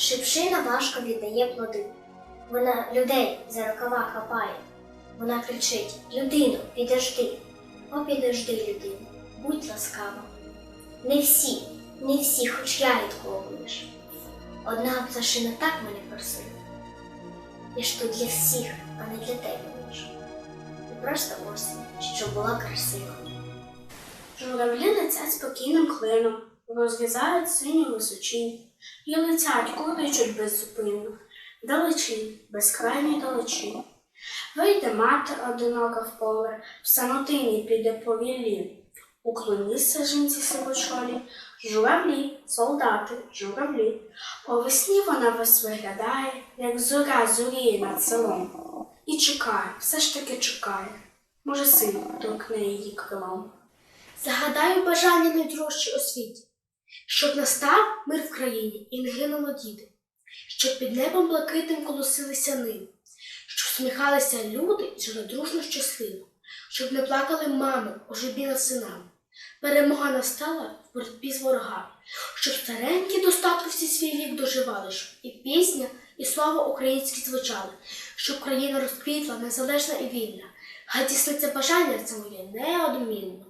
Шипшина важко віддає плоди. Вона людей за рукава хапає. Вона кричить: Людину, підожди, о, підожди, людину, будь ласкава. Не всі, не всі, хоч я відковуєш. Одна пташина так мене просила. Я ж тут для всіх, а не для тебе лише. І просто осінь, щоб була красива. Журавлі летять спокійним клином, розрізають синю височінь, і летять, куричуть беззупинно, далечінь, безкрайній далечінь. Вийде мати одинока в поле, в самотині піде по віллі. Уклоністься жінці сивочолі, журавлі, солдати, журавлі. По весні вона вас виглядає, як зоря зоріє над селом. І чекає, все ж таки чекає. Може, син торкне її крилом. Загадаю бажання найдорожче у світі, щоб настав мир в країні і не гинуло діти, щоб під небом блакитним колосилися ними, щоб сміхалися люди і жили дружно щасливо, щоб не плакали мами над синами. Перемога настала в боротьбі з ворогами, щоб старенькі достатку всі свій вік доживали, щоб і пісня, і слава українські звучали, щоб країна розквітла, незалежна і вільна. Хай бажання це моє неодмінно.